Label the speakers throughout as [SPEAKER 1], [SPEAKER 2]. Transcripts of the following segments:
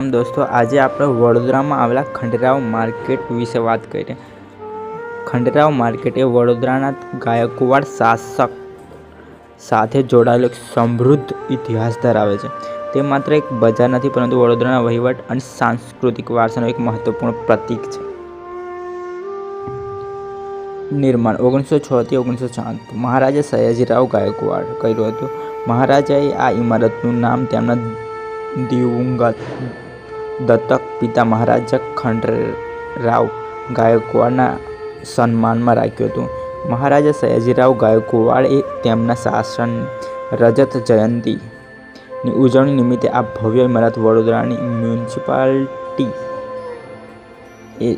[SPEAKER 1] દોસ્તો, આજે આપણે વડોદરામાં આવેલા ખંડેરાવ માર્કેટ વિશે વાત કરીએ ખંડેરાવ માર્કેટ એ વડોદરાના ગાયકવાડ શાસક સાથે જોડાયેલો એક સમૃદ્ધ ઇતિહાસ ધરાવે છે. તે માત્ર એક બજાર નથી, પરંતુ વડોદરાના વહીવટ અને સાંસ્કૃતિક વારસાનો એક મહત્વપૂર્ણ પ્રતીક છે. નિર્માણ, ઓગણીસો છથી ઓગણીસો સાત મહારાજા સયાજીરાવ ગાયકવાડ કર્યું હતું. મહારાજાએ આ ઇમારતનું નામ તેમના દિવંગત દત્તક પિતા મહારાજા ખંડરાવ ગાયકવાડના સન્માનમાં રાખ્યું હતું. મહારાજા સયાજીરાવ ગાયકવાડે તેમના શાસન રજત જયંતીની ઉજવણી નિમિત્તે આ ભવ્ય ઇમારત વડોદરાની મ્યુનિસિપાલિટી એ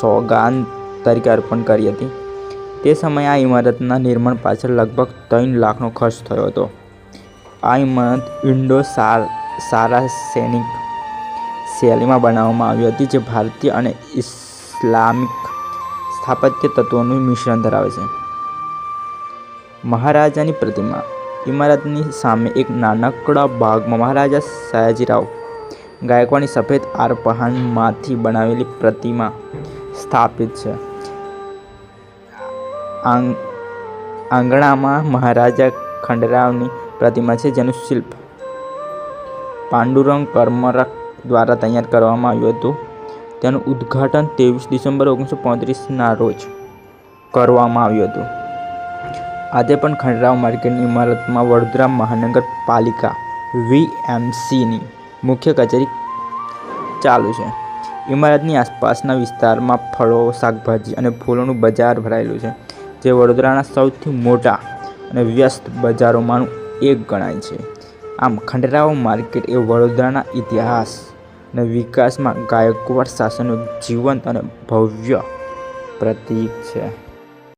[SPEAKER 1] સોગાન તરીકે અર્પણ કરી હતી. તે સમયે આ ઇમારતના નિર્માણ પાછળ લગભગ ત્રણ લાખનો ખર્ચ થયો હતો. આ ઇમારત ઇન્ડો સાર સારા સૈનિક શૈલીમાં બનાવવામાં આવી હતી, જે ભારતીય અને ઇસ્લામિક સ્થાપત્ય તત્વોનું મિશ્રણ ધરાવે છે. મહારાજાની પ્રતિમા ઇમારતની સામે એક નાનકડા ભાગમાં મહારાજા સયાજીરાવ ગાયકવાડની સફેદ આરપહાણમાંથી બનાવેલી પ્રતિમા સ્થાપિત છે. આંગણામાં મહારાજા ખંડરાવની પ્રતિમા છે, જેનું શિલ્પ પાંડુરંગ કર્મરક દ્વારા તૈયાર કરવામાં આવ્યું હતું. તેનું ઉદ્ઘાટન ત્રેવીસ ડિસેમ્બર ઓગણીસો પાંત્રીસના રોજ કરવામાં આવ્યું હતું. આજે પણ ખંડરાવ માર્કેટની ઇમારતમાં વડોદરા મહાનગરપાલિકા વીએમસીની મુખ્ય કચેરી ચાલુ છે. ઇમારતની આસપાસના વિસ્તારમાં ફળો, શાકભાજી અને ફૂલોનું બજાર ભરાયેલું છે, જે વડોદરાના સૌથી મોટા અને વ્યસ્ત બજારોમાંનું એક ગણાય છે. આમ ખંડેરાવ માર્કેટ એ વડોદરાના ઇતિહાસ અને વિકાસમાં ગાયકવાડ શાસનનું જીવંત અને ભવ્ય પ્રતીક છે.